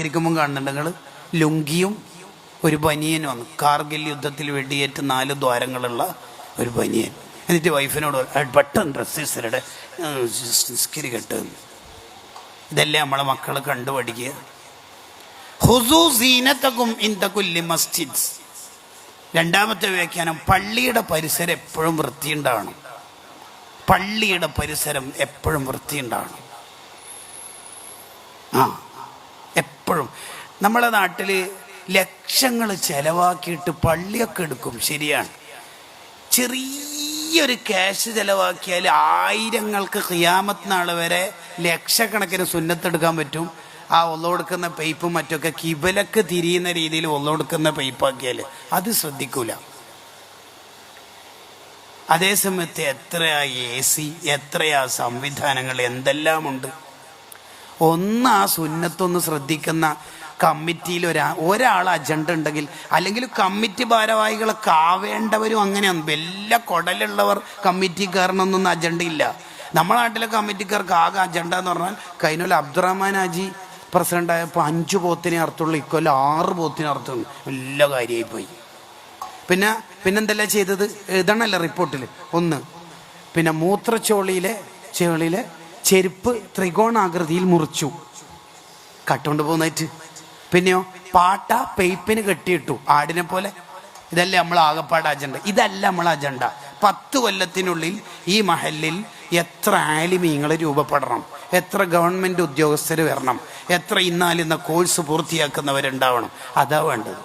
നിസ്കരിക്കുമ്പോൾ കാണുന്നുണ്ട് നിങ്ങൾ ലുങ്കിയും ഒരു ബനിയനും കാർഗിൽ യുദ്ധത്തിൽ വെടിയേറ്റ് നാല് ദ്വാരങ്ങളുള്ള ഒരു ബനിയൻ. എന്നിട്ട് വൈഫിനോട് ബട്ടൺ "ആ, പെട്ടെന്ന് ഡ്രസ്സ് ഇസരുടെ നിസ്കരിക്കട്ടെ എന്ന്." ഇതല്ലേ നമ്മളെ മക്കൾ കണ്ടു പഠിക്കുക. മസ്ജിദ്. രണ്ടാമത്തെ വ്യാഖ്യാനം പള്ളിയുടെ പരിസരം എപ്പോഴും വൃത്തിയുണ്ടാവണം. പള്ളിയുടെ പരിസരം എപ്പോഴും വൃത്തിയുണ്ടാവണം. ആ. നമ്മളെ നാട്ടിൽ ലക്ഷങ്ങൾ ചിലവാക്കിയിട്ട് പള്ളിയൊക്കെ എടുക്കും ശരിയാണ്. ചെറിയൊരു ക്യാഷ് ചിലവാക്കിയാൽ ആയിരങ്ങൾക്ക് ഖിയാമത്ത് നാൾ വരെ ലക്ഷക്കണക്കിന് സുന്നത്തെടുക്കാൻ പറ്റും. ആ ഒള്ളൊടുക്കുന്ന പൈപ്പും മറ്റൊക്കെ കിബലക്ക് തിരിയുന്ന രീതിയിൽ ഒള്ളൊടുക്കുന്ന പൈപ്പാക്കിയാൽ അത് ശ്രദ്ധിക്കൂല. അതേസമയത്ത് എത്രയാ എ സി എത്രയാ സംവിധാനങ്ങൾ എന്തെല്ലാമുണ്ട്. ഒന്ന് ആ സുന്നത്തൊന്ന് ശ്രദ്ധിക്കുന്ന കമ്മിറ്റിയിൽ ഒരാ ഒരാൾ അജണ്ട ഉണ്ടെങ്കിൽ അല്ലെങ്കിൽ കമ്മിറ്റി ഭാരവാഹികളൊക്കെ ആവേണ്ടവരും അങ്ങനെയാണ്. വലിയ കൊടലുള്ളവർ കമ്മിറ്റിക്കാരനൊന്നും അജണ്ട ഇല്ല. നമ്മളെ നാട്ടിലെ കമ്മിറ്റിക്കാർക്ക് ആകെ അജണ്ട എന്ന് പറഞ്ഞാൽ കഴിഞ്ഞ അബ്ദുറഹ്മാൻ ഹാജി പ്രസിഡന്റ് ആയപ്പോൾ അഞ്ച് പോത്തിനെ അർത്ഥമുള്ളൂ ഇക്കൊല്ലം ആറ് പോത്തിനെ അർത്ഥം എല്ലാ കാര്യമായി പോയി പിന്നെ പിന്നെന്തല്ല ചെയ്തത്? എഴുതണല്ലോ റിപ്പോർട്ടിൽ ഒന്ന് പിന്നെ മൂത്രച്ചോളിയിലെ ചോളിയിലെ ചെരുപ്പ് ത്രികോണാകൃതിയിൽ മുറിച്ചു. കട്ടുകൊണ്ട് പോകുന്നതായിട്ട്. പിന്നെയോ പാട്ട പെയ്പ്പിന് കെട്ടിയിട്ടു ആടിനെ പോലെ. ഇതല്ലേ നമ്മൾ ആകപ്പാട് അജണ്ട ഇതല്ല നമ്മൾ അജണ്ട പത്ത് കൊല്ലത്തിനുള്ളിൽ ഈ മഹലിൽ എത്ര ആലിമീങ്ങൾ രൂപപ്പെടണം. എത്ര ഗവൺമെന്റ് ഉദ്യോഗസ്ഥർ വരണം. എത്ര ഇന്നാലിന്ന കോഴ്സ് പൂർത്തിയാക്കുന്നവരുണ്ടാവണം. അതാ വേണ്ടത്.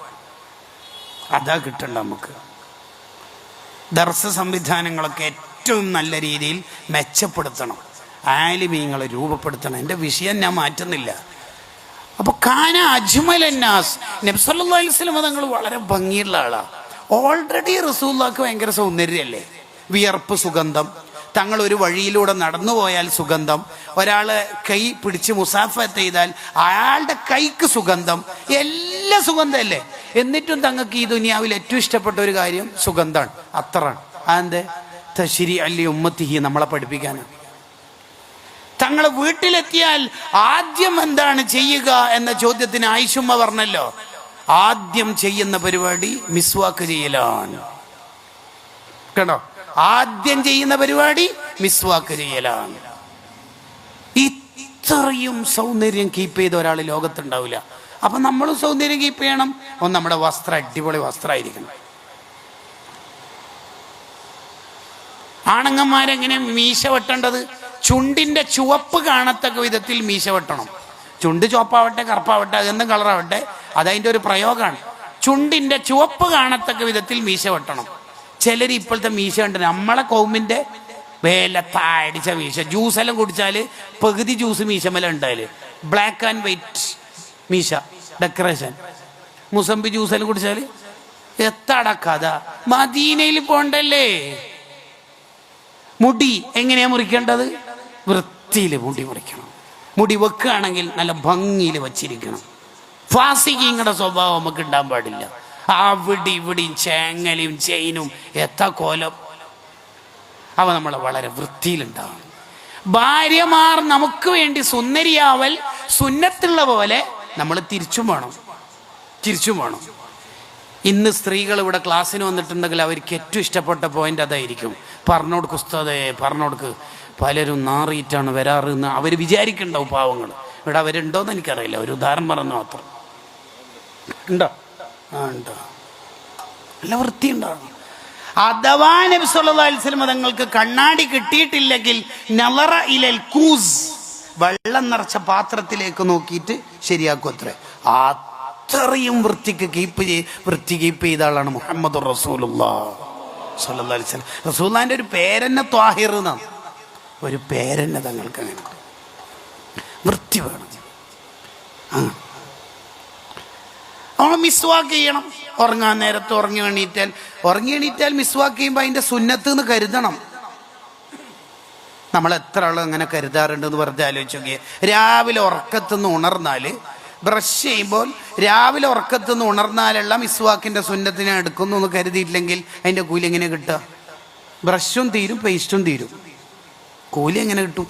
അതാ കിട്ടണ്ട നമുക്ക്. ദർശ സംവിധാനങ്ങളൊക്കെ ഏറ്റവും നല്ല രീതിയിൽ മെച്ചപ്പെടുത്തണം. ആലിമീങ്ങളെ രൂപപ്പെടുത്തണം. എന്റെ വിഷയം ഞാൻ മാറ്റുന്നില്ല. അപ്പൊ കാന അജ്മലന്നാസ് നബ്സല്ലാ വസ്ലമ തങ്ങൾ വളരെ ഭംഗിയുള്ള ആളാ. ഓൾറെഡി റസൂല്ലാക്ക് ഭയങ്കര സൗന്ദര്യമല്ലേ വിയർപ്പ് സുഗന്ധം. തങ്ങൾ ഒരു വഴിയിലൂടെ നടന്നു പോയാൽ സുഗന്ധം. ഒരാൾ കൈ പിടിച്ച് മുസാഫത്ത് ചെയ്താൽ അയാളുടെ കൈക്ക് സുഗന്ധം. എല്ലാ സുഗന്ധമല്ലേ? എന്നിട്ടും തങ്ങൾക്ക് ഈ ദുനിയാവിൽ ഏറ്റവും ഇഷ്ടപ്പെട്ട ഒരു കാര്യം സുഗന്ധമാണ്. അത്രയാണ്. അതെന്ത്? തശ്ശിരി അല്ലി ഉമ്മത്തിഹി നമ്മളെ പഠിപ്പിക്കാനാണ്. തങ്ങൾ വീട്ടിലെത്തിയാൽ ആദ്യം എന്താണ് ചെയ്യുക എന്ന ചോദ്യത്തിന് ആയിഷുമ്മ പറഞ്ഞല്ലോ. ആദ്യം ചെയ്യുന്ന പരിപാടി മിസ്വാക്ക് ചെയ്യലാണ്. കേട്ടോ? ആദ്യം ചെയ്യുന്ന പരിപാടി മിസ്വാക്ക് ചെയ്യലാണ്. ഇത്രയും സൗന്ദര്യം കീപ്പ് ചെയ്ത ഒരാൾ ലോകത്തുണ്ടാവില്ല. അപ്പൊ നമ്മളും സൗന്ദര്യം കീപ്പ് ചെയ്യണം. ഒന്ന് നമ്മുടെ വസ്ത്രം അടിപൊളി വസ്ത്രമായിരിക്കണം. ആണുങ്ങന്മാരെങ്ങനെ മീശ വെട്ടേണ്ടത്? ചുണ്ടിന്റെ ചുവപ്പ് കാണത്തക്ക വിധത്തിൽ മീശ വെട്ടണം. ചുണ്ട് ചുവപ്പാവട്ടെ കറുപ്പാവട്ടെ അതെന്തും കളറാവട്ടെ അതതിന്റെ ഒരു പ്രയോഗമാണ്. ചുണ്ടിന്റെ ചുവപ്പ് കാണത്തക്ക വിധത്തിൽ മീശ വെട്ടണം. ചിലർ ഇപ്പോഴത്തെ മീശ ഉണ്ട് നമ്മളെ കൗമിന്റെ വേല താടിച്ച മീശ. ജ്യൂസ് എല്ലാം കുടിച്ചാൽ പകുതി ജ്യൂസ് മീശമല ഉണ്ടായാൽ. ബ്ലാക്ക് ആൻഡ് വൈറ്റ് മീശ ഡെക്കറേഷൻ. മുസംബി ജ്യൂസ് എല്ലാം കുടിച്ചാൽ എത്താടാ കഥ മദീനയിൽ പോണ്ടല്ലേ? മുടി എങ്ങനെയാ മുറിക്കേണ്ടത്? വൃത്തിയിൽ മുടി മുറിക്കണം. മുടി വെക്കുകയാണെങ്കിൽ നല്ല ഭംഗിയിൽ വച്ചിരിക്കണം. ഫാസിക്കിങ്ങളുടെ സ്വഭാവം നമുക്ക് ഉണ്ടാൻ പാടില്ല. അവിടെ ഇവിടെയും ചേങ്ങലും ചെയിനും എത്ത കോലം. അവ നമ്മളെ വളരെ വൃത്തിയിലുണ്ടാവും ഭാര്യമാർ നമുക്ക് വേണ്ടി സുന്ദരിയാവൽ സുന്നത്തുള്ള പോലെ നമ്മൾ തിരിച്ചും വേണം. തിരിച്ചും വേണം. ഇന്ന് സ്ത്രീകൾ ഇവിടെ ക്ലാസ്സിന് വന്നിട്ടുണ്ടെങ്കിൽ അവർക്ക് ഏറ്റവും ഇഷ്ടപ്പെട്ട പോയിന്റ് അതായിരിക്കും. പറഞ്ഞോടുക്ക് ഉസ്താദേ പറഞ്ഞോടുക്ക്. പലരും നാറിയിട്ടാണ് വരാറ് എന്ന് അവർ വിചാരിക്കണ്ടാവും പാവങ്ങൾ. ഇവിടെ അവരുണ്ടോയെന്ന് എനിക്കറിയില്ല. ഒരു ഉദാഹരണം പറഞ്ഞു മാത്രം. ഉണ്ടോ? ആ ഉണ്ടോ? നല്ല വൃത്തി ഉണ്ടാവണം അഥവാ നബി സല്ലല്ലാഹു അലൈഹി വസല്ലം തങ്ങൾക്ക് കണ്ണാടി കിട്ടിയിട്ടില്ലെങ്കിൽ നവറ ഇലൽ കൂസ്. വെള്ളം നിറച്ച പാത്രത്തിലേക്ക് നോക്കിയിട്ട് ശരിയാക്കും അത്രേ. അത്രയും വൃത്തിക്ക് കീപ്പ് ചെയ് വൃത്തി കീപ്പ് ചെയ്ത ആളാണ് മുഹമ്മദ് റസൂലുള്ള സല്ലല്ലാഹു അലൈഹി വസല്ലം. റസൂലുള്ളാഹിന്റെ ഒരു പേരെന്നെ ത്വാഹിർ എന്നാണ്. ഒരു പേരന്നെ തങ്ങൾക്ക് അങ്ങനെ വൃത്തി വേണം. ആ. നമ്മൾ മിസ്വാക്ക് ചെയ്യണം. ഉറങ്ങാൻ നേരത്ത് ഉറങ്ങി എണീറ്റാൽ ഉറങ്ങി എണീറ്റാൽ മിസ്വാക്ക് ചെയ്യുമ്പോൾ അതിന്റെ സുന്നത്ത് എന്ന് കരുതണം. നമ്മൾ എത്ര ആളും അങ്ങനെ കരുതാറുണ്ടെന്ന് വെറുതെ ആലോചിച്ച് നോക്കിയേ. രാവിലെ ഉറക്കത്തുനിന്ന് ഉണർന്നാൽ ബ്രഷ് ചെയ്യുമ്പോൾ രാവിലെ ഉറക്കത്തുനിന്ന് ഉണർന്നാലുള്ള മിസ്വാക്കിന്റെ സുന്നത്തിനെ എടുക്കുന്നു എന്ന് കരുതിയിട്ടില്ലെങ്കിൽ അതിന്റെ കൂലി എങ്ങനെ കിട്ടുക? ബ്രഷും തീരും പേസ്റ്റും തീരും. കൂലി എങ്ങനെ കിട്ടും?